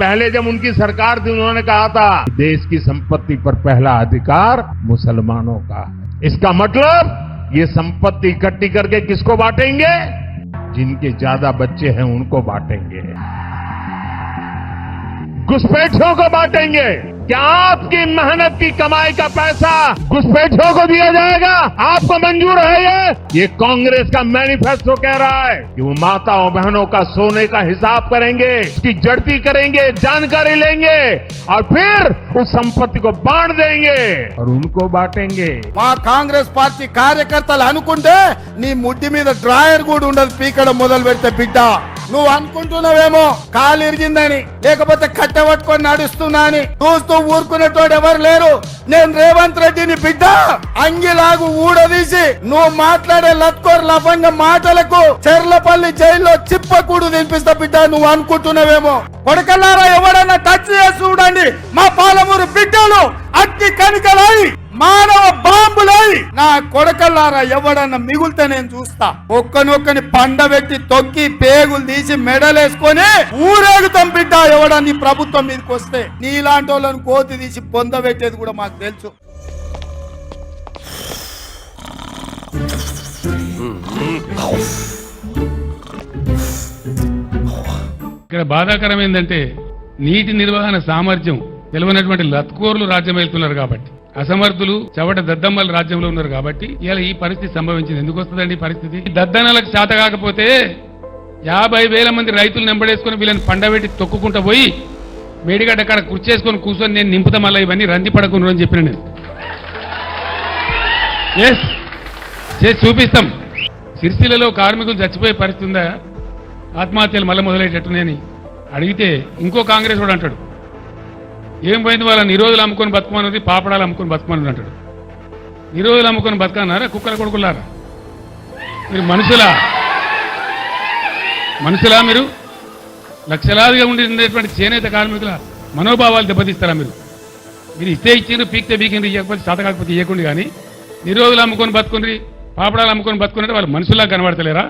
पहले जब उनकी सरकार थी, उन्होंने कहा था, देश की संपत्ति पर पहला अधिकार मुसलमानों का इसका मतलब ये संपत्ति इकट्ठी करके किसको बांटेंगे? जिनके ज़्यादा बच्चे हैं, उनको बांटेंगे। घुसपैठियों को बांटेंगे। क्या आपकी मेहनत की कमाई का पैसा घुसपैठियों को दिया जाएगा आपको मंजूर है ये ये कांग्रेस का मैनिफेस्टो कह रहा है कि वो माताओं बहनों का सोने का हिसाब करेंगे उसकी जड़ती करेंगे जानकारी लेंगे और फिर उस संपत्ति को बांट देंगे और उनको बांटेंगे మా కాంగ్రెస్ పార్టీ కార్యకర్తలు అనుకుంటే నీ ముడ్డి మీద డ్రాయర్ కూడా ఉండదు పీకడం మొదలు పెడితే బిడ్డ నువ్వు అనుకుంటున్నావేమో కాలు ఇరిగిందని లేకపోతే కట్టె పట్టుకొని నడుస్తున్నా అని చూస్తూ ఊరుకునేటోడు ఎవరు లేరు. నేను రేవంత్ రెడ్డిని బిడ్డ. అంగిలాగు ఊడదీసి నువ్వు మాట్లాడే లత్కోర్ లఫంగ మాటలకు చెర్లపల్లి జైల్లో చిప్పకూడు తినిపిస్తా బిడ్డ నువ్వు అనుకుంటున్నావేమో. కొడకల్లారా ఎవడన్నా టచ్ చేసి చూడండి. మా పాలమూరు బిడ్డలు అగ్ని కనికలాయి మానవ బాంబులై నా కొడకల్లారా ఎవడన్నా మిగులుతా నేను చూస్తా. ఒక్కనొక్కని పండబెట్టి తొక్కి పేగులు తీసి మెడలేసుకొని ఊరేగుతాం బిడ్డ ఎవడన్నా ప్రభుత్వం మీదకి వస్తే. నీలాంటి వాళ్ళని కోతి తీసి పొందబెట్టేది కూడా మాకు తెలుసు. ఇక్కడ బాధాకరం ఏంటంటే నీటి నిర్వహణ సామర్థ్యం తెలియనటువంటి లత్కోర్లు రాజ్యం వెళ్తున్నారు కాబట్టి. అసమర్థులు చవట దద్దమ్మల రాజ్యంలో ఉన్నారు కాబట్టి ఇలా ఈ పరిస్థితి సంభవించింది. ఎందుకు వస్తుందండి ఈ పరిస్థితి? దద్దనలకు చేత కాకపోతే యాభై వేల మంది రైతులు నెంబడేసుకుని వీళ్ళని పండబెట్టి తొక్కుకుంటూ పోయి మేడిగడ్డ అక్కడ కుర్చేసుకొని కూర్చొని నేను నింపుతా మళ్ళీ ఇవన్నీ రంది పడకుండా అని చెప్పిన నేను. ఎస్ చేసి చూపిస్తాం. సిరిసిల్లలో కార్మికులు చచ్చిపోయే పరిస్థితి ఉందా? ఆత్మహత్యలు మళ్ళీ మొదలయ్యేటట్టునేని అడిగితే ఇంకో కాంగ్రెస్ కూడా అంటాడు. ఏం పోయింది వాళ్ళని? నిరోధులు అమ్ముకొని బతుకమన్నది పాపడాలు అమ్ముకొని బతుకమని అంటాడు. నిరోధులు అమ్ముకొని బతకన్నారా? కుక్కల కొడుకులారా? మీరు మనుషులా? మనుషులా మీరు? లక్షలాదిగా ఉండేటువంటి చేనేత కార్మికుల మనోభావాలు దెబ్బతీస్తారా మీరు? మీరు ఇస్తే ఇచ్చిండ్రు పీక్తే పీకిండ్రు ఇవ్వకపోతే చేత కాకపోతే ఇవ్వకుండా కానీ నిరోధులు అమ్ముకొని బతుకుండ్రి పాపడాలు అమ్ముకొని బతుకున్నట్టు వాళ్ళు మనుషుల్లా కనబడతలేరా?